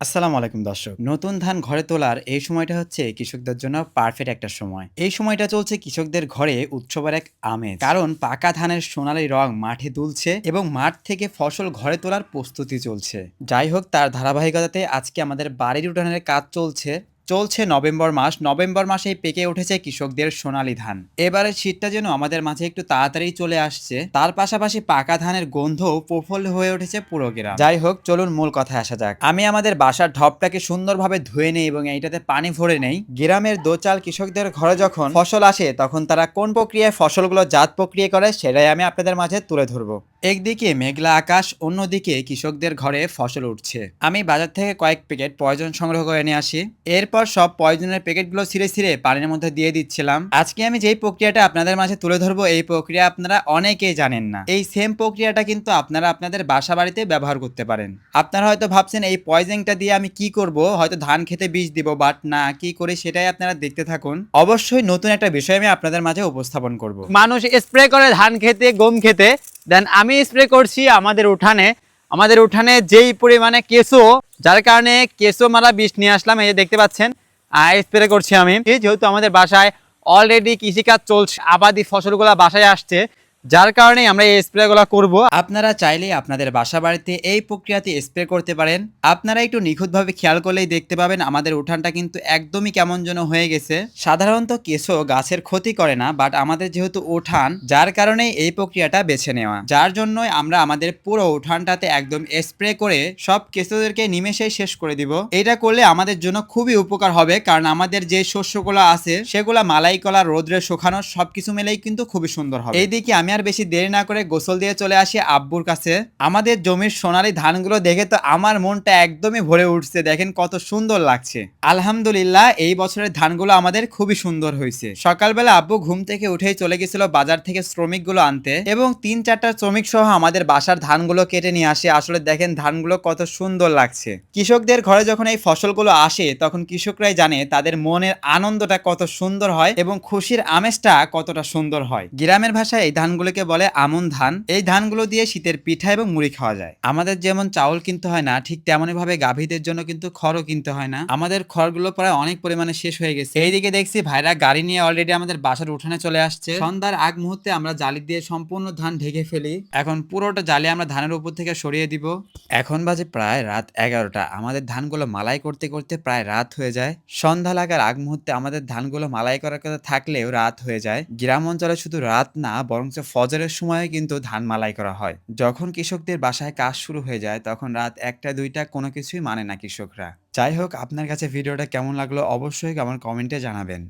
আসসালামু আলাইকুম দর্শক। নতুন ধান ঘরে তোলার এই সময়টা হচ্ছে কৃষকদের জন্য পারফেক্ট একটা সময়। এই সময়টা চলছে কৃষকদের ঘরে উৎসবের এক আমেজ। কারণ পাকা ধানের সোনালি রং মাঠে দুলছে এবং মাঠ থেকে ফসল ঘরে তোলার প্রস্তুতি চলছে। যাই হোক, তার ধারাবাহিকতাতে আজকে আমাদের বাড়ির উঠানের কাজ চলছে। চলছে নভেম্বর মাস। নভেম্বর মাসেই পেকে উঠেছে কৃষকদের সোনালি ধান। এবারে শীতটা যেন আমাদের মাঝে একটু তাড়াতাড়ি চলে আসছে, তার পাশাপাশি পাকা ধানের গন্ধও প্রফুল্ল হয়ে উঠেছে পুরো গ্রাম। যাই হোক, চলুন মূল কথায় আসা যাক। আমি আমাদের বাসার ঢপটাকে সুন্দরভাবে ধুয়ে নেই এবং এইটাতে পানি ভরে নেই। গ্রামের দোচাল কৃষকদের ঘরে যখন ফসল আসে, তখন তারা কোন প্রক্রিয়ায় ফসলগুলো জাত প্রক্রিয়া করে সেটাই আমি আপনাদের মাঝে তুলে ধরবো। একদিকে মেঘলা আকাশ, অন্যদিকে কৃষকদের ঘরে ফসল উঠছে। আমি বাজার থেকে কয়েক প্যাকেট পয়জন সংগ্রহ করে নিয়ে আসি। এরপর সব পয়জনের প্যাকেটগুলো ছিঁড়ে ছিঁড়ে পানির মধ্যে দিয়ে দিচ্ছিলাম। আজকে আমি যেই প্রক্রিয়াটা আপনাদের মাঝে তুলে ধরবো, এই প্রক্রিয়া আপনারা অনেকেই জানেন না। এই সেম প্রক্রিয়াটা কিন্তু আপনারা আপনাদের বাসা বাড়িতে ব্যবহার করতে পারেন। আপনারা হয়তো ভাবছেন, এই পয়জনটা দিয়ে আমি কি করব? হয়তো ধান খেতে বীজ দিব বাট না, কি করে সেটাই আপনারা দেখতে থাকুন। অবশ্যই নতুন একটা বিষয় আমি আপনাদের মাঝে উপস্থাপন করব। মানুষ স্প্রে করে ধান খেতে, গম খেতে দেন আমি স্প্রে করছি আমাদের উঠানে। আমাদের উঠানে যেই পরিমাণে কেঁচো, যার কারণে কেঁচো মারা বিষ নিয়ে আসলাম, এই যে দেখতে পাচ্ছেন স্প্রে করছি আমি। যেহেতু আমাদের বাসায় অলরেডি কৃষিকাজ চলছে, আবাদি ফসলগুলো বাসায় আসছে যার কারণে আমরা এই স্প্রেগুলো করব। আপনারা চাইলেই আপনাদের বাসা বাড়িতে এই প্রক্রিয়াতে স্প্রে করতে পারেন। আপনারা একটু নিখুঁতভাবে খেয়াল করলেই দেখতে পাবেন আমাদের উঠানটা কিন্তু একদমই কেমন যেন হয়ে গেছে। সাধারণত কেঁচো গাছের ক্ষতি করে না বাট আমাদের যেহেতু উঠান যার কারণে এই প্রক্রিয়াটা বেছে নেওয়া। যার জন্যই আমরা আমাদের পুরো উঠানটাতে একদম স্প্রে করে সব কেঁচোদেরকে নিমেষেই শেষ করে দিব। এটা করলে আমাদের জন্য খুবই উপকার হবে কারণ আমাদের যে শস্যগুলো আছে সেগুলো মালাই কলা রোদ্রে শুকানো সবকিছু মিলেই কিন্তু খুবই সুন্দর হবে। এইদিকে আমি আর বেশি দেরি না করে গোসল দিয়ে চলে আসি আব্বুর কাছে। আমাদের জমির সোনালী ধানগুলো দেখে তো আমার মনটা একদমই ভরে উঠছে, দেখেন কত সুন্দর লাগছে। আলহামদুলিল্লাহ, এই বছরের ধানগুলো আমাদের খুবই সুন্দর হয়েছে। সকালবেলা আব্বু ঘুম থেকে উঠেই চলে গেছিল বাজার থেকে শ্রমিকগুলো আনতে এবং তিন চারটা শ্রমিক সহ আমাদের বাসার ধানগুলো কেটে নিয়ে আসে। আসলে দেখেন ধানগুলো কত সুন্দর লাগছে। কৃষকদের ঘরে যখন এই ফসলগুলো আসে, তখন কৃষকরাই জানে তাদের মনের আনন্দটা কত সুন্দর হয় এবং খুশির আমেজটা কতটা সুন্দর হয়। গ্রামের ভাষায় এই ধানগুলোকে বলে আমন ধান। এই ধানগুলো দিয়ে শীতের পিঠা এবং মুড়ি খাওয়া যায়। আমাদের যেমন চাউল কিনতে হয় না, ঠিক তেমনই ভাবে গাভীদের জন্য কিন্তু খড়ও কিনতে হয় না। আমাদের খড়গুলো প্রায় অনেক পরিমাণে শেষ হয়ে গেছে। এইদিকে দেখছি ভাইরা গাড়ি নিয়ে অলরেডি আমাদের বাসার উঠানে চলে আসছে। সন্ধ্যার আগ মুহূর্তে আমরা জালি দিয়ে সম্পূর্ণ ধান ঢেকে ফেলি। এখন পুরোটা জালি আমরা ধানের উপর থেকে সরিয়ে দিব। এখন বাজে প্রায় রাত এগারোটা। আমাদের ধানগুলো মালাই করতে করতে প্রায় রাত হয়ে যায়। সন্ধ্যা লাগার আগ মুহূর্তে আমাদের ধানগুলো মালাই করার কথা থাকলেও রাত হয়ে যায়। গ্রাম অঞ্চলে শুধু রাত না, বরঞ্চ ফজরের সময় কিন্তু ধান মালাই করা হয়। যখন কৃষকদের বাসায় কাজ শুরু হয়ে যায়, তখন রাত একটা, দুইটা কোনো কিছুই মানে না কৃষকরা। যাই হোক, আপনার কাছে ভিডিওটা কেমন লাগল অবশ্যই আমার কমেন্টে জানাবেন।